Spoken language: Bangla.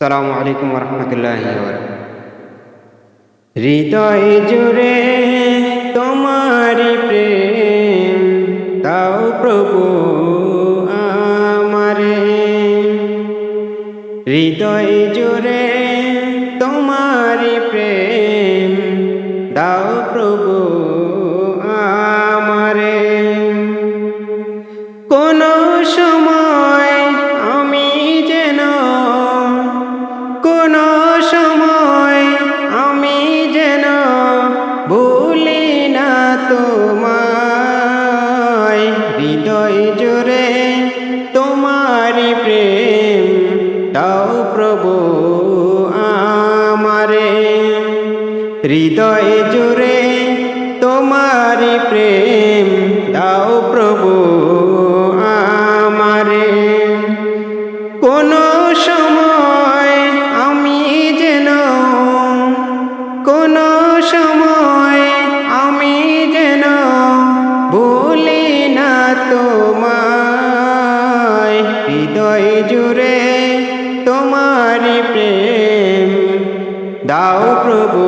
সালামু আলাইকুম রহমতুল্লাহ হৃদয় জুড়ে তোমারি প্রেম, তাও প্রভু আমারে। হৃদয় জুড়ে তোমারি প্রেম দাও প্রভু হৃদয় জুড়ে তোমারি প্রেম, দাও প্রভু আমারে। হৃদয় জুড়ে তোমারি প্রেম, দাও প্রভু আমারে। কোন সময় আমি যেন কোন তোমায় হৃদয় জুড়ে তোমারি প্রেম। দাও প্রভু